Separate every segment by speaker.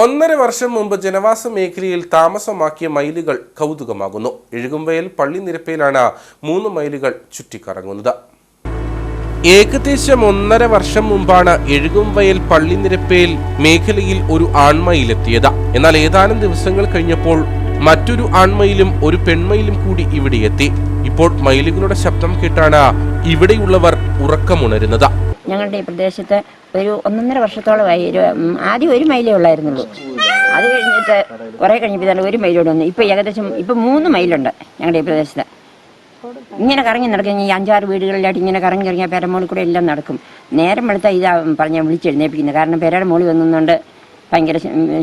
Speaker 1: ഒന്നര വർഷം മുമ്പ് ജനവാസ മേഖലയിൽ താമസമാക്കിയ മൈലുകൾ കൗതുകമാകുന്നു. എഴുകുംവയൽ പള്ളി നിരപ്പയിലാണ് മൂന്ന് മൈലുകൾ ചുറ്റിക്കറങ്ങുന്നത്. ഏകദേശം ഒന്നര വർഷം മുമ്പാണ് എഴുകുംവയൽ പള്ളിനിരപ്പേൽ മേഖലയിൽ ഒരു ആൺമയിലെത്തിയത്. എന്നാൽ ഏതാനും ദിവസങ്ങൾ കഴിഞ്ഞപ്പോൾ മറ്റൊരു ആൺമയിലും ഒരു പെൺമയിലും കൂടി ഇവിടെ എത്തി ഇപ്പോൾ മയിലുകളുടെ ശബ്ദം കേട്ടാണ് ഇവിടെയുള്ളവർ ഉറക്കമുണരുന്നത്.
Speaker 2: ഞങ്ങളുടെ ഈ പ്രദേശത്ത് ഒരു ഒന്നൊന്നര വർഷത്തോളമായി ഒരു ആദ്യം ഒരു മൈലേ ഉള്ളായിരുന്നുള്ളൂ. അത് കഴിഞ്ഞിട്ട് കുറെ കഴിഞ്ഞപ്പോൾ ഒരു മൈലോട് വന്നു ഇപ്പൊ ഏകദേശം ഇപ്പം മൂന്ന് മൈലുണ്ട് ഞങ്ങളുടെ ഈ പ്രദേശത്ത്. ഇങ്ങനെ കറങ്ങി നടക്കുക ഈ അഞ്ചാറ് വീടുകളിലായിട്ട് ഇങ്ങനെ കറങ്ങി കറങ്ങി ആ പേരമോളിൽ കൂടെ എല്ലാം നടക്കും. നേരം വെളുത്താൽ ഇതാ പറഞ്ഞാൽ വിളിച്ചെഴുന്നേപ്പിക്കുന്നത് കാരണം പെരയുടെ മോളിൽ വന്നുകൊണ്ട് ഭയങ്കര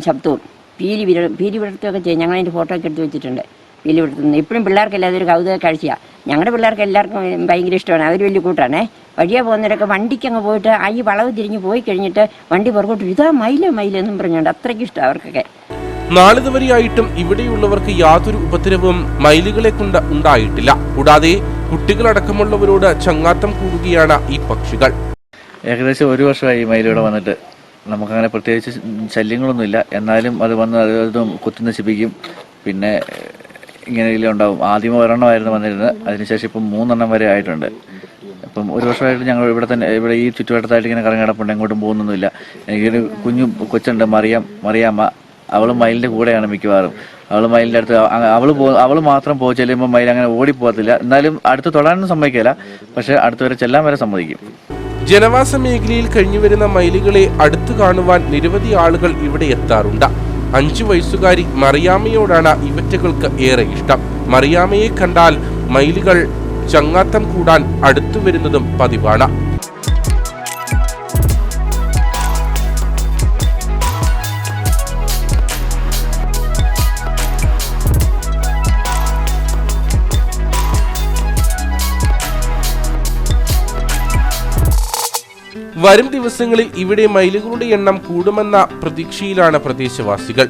Speaker 2: ശബ്ദവും. പീരി വിര പീരി വിടർത്തുകയൊക്കെ ചെയ്യും. ഞങ്ങൾ അതിന്റെ ഫോട്ടോ ഒക്കെ എടുത്ത് വെച്ചിട്ടുണ്ട്. പീലി വിടർത്തുന്നത് ഇപ്പോഴും പിള്ളേർക്കെല്ലാം അതൊരു കൗതുക കാഴ്ചയാണ് ഞങ്ങളുടെ പിള്ളേർക്ക് എല്ലാവർക്കും ഭയങ്കര ഇഷ്ടമാണ്. അവർ വലിയ കൂട്ടാണേ. വഴിയെ പോകുന്നവരൊക്കെ വണ്ടിക്ക് അങ്ങ് പോയിട്ട് ആ ഈ വളവ് തിരിഞ്ഞ് പോയി കഴിഞ്ഞിട്ട് വണ്ടി പുറകോട്ട് ഇതാ മയില മയിലെന്നും പറഞ്ഞുകൊണ്ട് അത്രയ്ക്ക് ഇഷ്ടം അവർക്കൊക്കെ.
Speaker 1: നാളിതുവരെയായിട്ടും ഇവിടെയുള്ളവർക്ക് യാതൊരു ഉപദ്രവവും മയിലുകളെ കൊണ്ട് ഉണ്ടായിട്ടില്ല. കൂടാതെ കുട്ടികളടക്കമുള്ളവരോട് ചങ്ങാത്തം കൂടുകയാണ് ഈ പക്ഷികൾ.
Speaker 3: ഏകദേശം ഒരു വർഷമായി ഈ മയിൽ വന്നിട്ട്. നമുക്കങ്ങനെ പ്രത്യേകിച്ച് ശല്യങ്ങളൊന്നുമില്ല. എന്നാലും അത് വന്ന് അതും കുത്തി നശിപ്പിക്കും. പിന്നെ ഇങ്ങനെ ഇതിൽ ഉണ്ടാവും. ആദ്യം ഒരെണ്ണമായിരുന്നു വന്നിരുന്നത്. അതിനുശേഷം ഇപ്പം മൂന്നെണ്ണം വരെ ആയിട്ടുണ്ട്. അപ്പം ഒരു വർഷമായിട്ട് ഞങ്ങൾ ഇവിടെ തന്നെ ഇവിടെ ഈ ചുറ്റുവട്ടത്തായിട്ട് ഇങ്ങനെ കറങ്ങി കിടപ്പുണ്ട് എങ്ങോട്ടും പോകുന്നൊന്നുമില്ല. എനിക്കൊരു കുഞ്ഞു കൊച്ചുണ്ട് മറിയാം മറിയാമ്മ. അവൾ മയിലിന്റെ കൂടെയാണ് മിക്കവാറും. അവൾ മയിലിന്റെ അടുത്ത് അവൾ പോ അവൾ മാത്രം പോയി ചെല്ലുമ്പോൾ മയിൽ അങ്ങനെ ഓടിപ്പോകത്തില്ല എന്നാലും അടുത്ത് തൊടാനൊന്നും സമ്മതിക്കില്ല. പക്ഷെ അടുത്ത് വരെ ചെല്ലാൻ വരെ സമ്മതിക്കും.
Speaker 1: ജനവാസ മേഖലയിൽ കഴിഞ്ഞുവരുന്ന മയിലുകളെ അടുത്തു കാണുവാൻ നിരവധി ആളുകൾ ഇവിടെ എത്താറുണ്ട്. അഞ്ചു വയസ്സുകാരി മറിയാമ്മയോടാണ് ഇവറ്റകൾക്ക് ഏറെ ഇഷ്ടം. മറിയാമ്മയെ കണ്ടാൽ മയിലുകൾ ചങ്ങാത്തം കൂടാൻ അടുത്തു വരുന്നതും പതിവാണ്. വരും ദിവസങ്ങളിൽ ഇവിടെ മയിലുകളുടെ എണ്ണം കൂടുമെന്ന പ്രതീക്ഷയിലാണ് പ്രദേശവാസികൾ.